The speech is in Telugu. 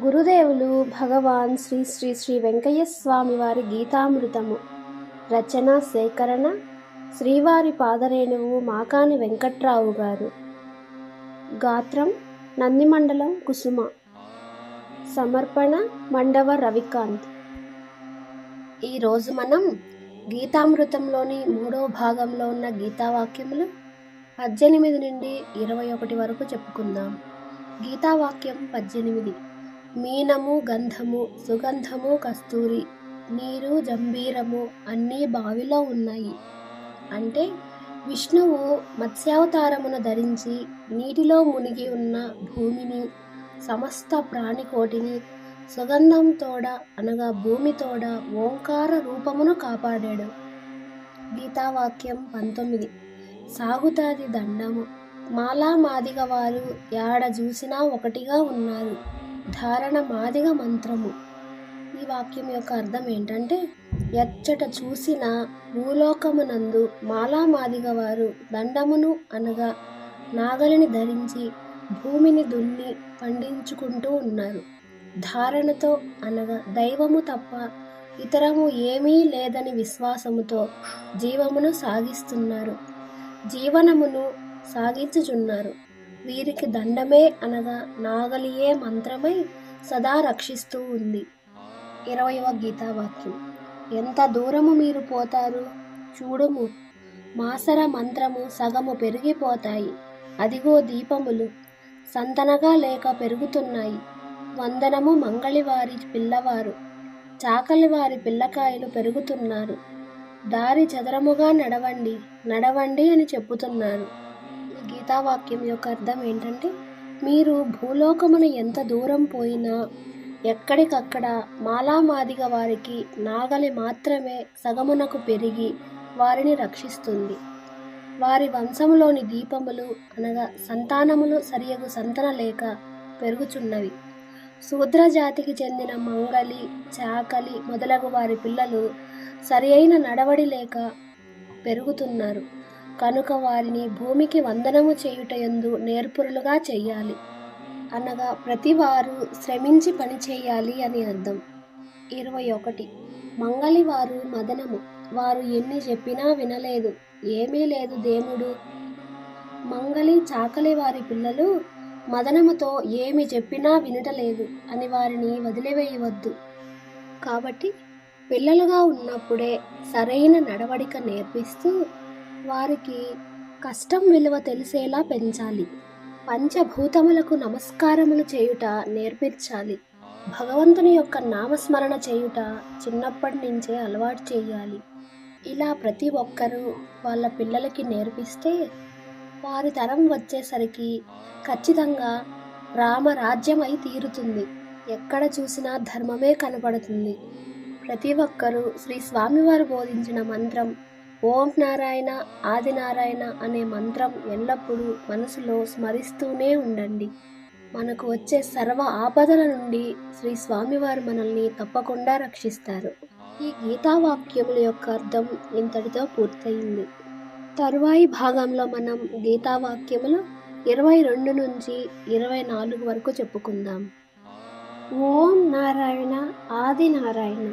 గురుదేవులు భగవాన్ శ్రీ శ్రీ శ్రీ వెంకయ్య స్వామి వారి గీతామృతము. రచన సేకరణ శ్రీవారి పాదరేణువు మాకాని వెంకట్రావు గారు. గాత్రం నందిమండలం కుసుమ. సమర్పణ మండవ రవికాంత్. ఈరోజు మనం గీతామృతంలోని మూడో భాగంలో ఉన్న గీతావాక్యములు పద్దెనిమిది నుండి ఇరవై ఒకటి వరకు చెప్పుకుందాం. గీతావాక్యం పద్దెనిమిది. మీనము గంధము సుగంధము కస్తూరి నీరు జంబీరము అన్నీ బావిలో ఉన్నాయి. అంటే విష్ణువు మత్స్యావతారమును ధరించి నీటిలో మునిగి ఉన్న భూమిని సమస్త ప్రాణికోటిని సుగంధం తోడ అనగా భూమి తోడ ఓంకార రూపమును కాపాడాడు. గీతావాక్యం పంతొమ్మిది. సాగుతాది దండము. మాలా మాదిగ వారు యాడ చూసినా ఒకటిగా ఉన్నారు. ధారణ మాదిగ మంత్రము. ఈ వాక్యం యొక్క అర్థం ఏంటంటే ఎచ్చట చూసిన భూలోకమునందు మాలామాదిగ వారు దండమును అనగా నాగలిని ధరించి భూమిని దున్ని పండించుకుంటూ ఉన్నారు. ధారణతో అనగా దైవము తప్ప ఇతరము ఏమీ లేదని విశ్వాసముతో జీవమును సాగిస్తున్నారు. జీవనమును సాగించుచున్నారు. వీరికి దండమే అనగా నాగలియే మంత్రమై సదా రక్షిస్తూ ఉంది. ఇరవయవ గీతావాక్యం. ఎంత దూరము మీరు పోతారు? చూడము. మాసర మంత్రము సగము పెరిగిపోతాయి. అదిగో దీపములు. సంతనగా లేక పెరుగుతున్నాయి. వందనము మంగళివారి పిల్లవారు. చాకలివారి పిల్లకాయలు పెరుగుతున్నారు. దారి చదరముగా నడవండి. నడవండి అని చెప్పుతున్నారు. గీతావాక్యం యొక్క అర్థం ఏంటంటే మీరు భూలోకమున ఎంత దూరం పోయినా ఎక్కడికక్కడ మాలామాదిగ వారికి నాగలి మాత్రమే సగమునకు పెరిగి వారిని రక్షిస్తుంది. వారి వంశములోని దీపములు అనగా సంతానములు సరియగు సంతన లేక పెరుగుచున్నవి. శూద్ర జాతికి చెందిన మంగలి చాకలి మొదలగు వారి పిల్లలు సరి అయిన నడవడి లేక పెరుగుతున్నారు. కనుక వారిని భూమికి వందనము చేయుటయందు నేర్పురులుగా చేయాలి అనగా ప్రతివారు శ్రమించి పని చేయాలి అని అర్థం. ఇరవై ఒకటి. మంగళి వారు మదనము. వారు ఎన్ని చెప్పినా వినలేదు. ఏమీ లేదు దేవుడు. మంగళి చాకలి వారి పిల్లలు మదనముతో ఏమి చెప్పినా వినటలేదు అని వారిని వదిలివేయవద్దు. కాబట్టి పిల్లలుగా ఉన్నప్పుడే సరైన నడవడిక నేర్పిస్తూ వారికి కష్టం విలువ తెలిసేలా పెంచాలి. పంచభూతములకు నమస్కారములు చేయుట నేర్పించాలి. భగవంతుని యొక్క నామస్మరణ చేయుట చిన్నప్పటి నుంచే అలవాటు చేయాలి. ఇలా ప్రతి ఒక్కరూ వాళ్ళ పిల్లలకి నేర్పిస్తే వారి తరం వచ్చేసరికి ఖచ్చితంగా రామరాజ్యమై తీరుతుంది. ఎక్కడ చూసినా ధర్మమే కనపడుతుంది. ప్రతి ఒక్కరూ శ్రీ స్వామివారు బోధించిన మంత్రం ఓం నారాయణ ఆదినారాయణ అనే మంత్రం ఎల్లప్పుడూ మనసులో స్మరిస్తూనే ఉండండి. మనకు వచ్చే సర్వ ఆపదల నుండి శ్రీ స్వామివారు మనల్ని తప్పకుండా రక్షిస్తారు. ఈ గీతావాక్యముల యొక్క అర్థం ఇంతటితో పూర్తయింది. తరువాయి భాగంలో మనం గీతావాక్యములు ఇరవై రెండు నుంచి ఇరవై నాలుగు వరకు చెప్పుకుందాం. ఓం నారాయణ ఆది నారాయణ.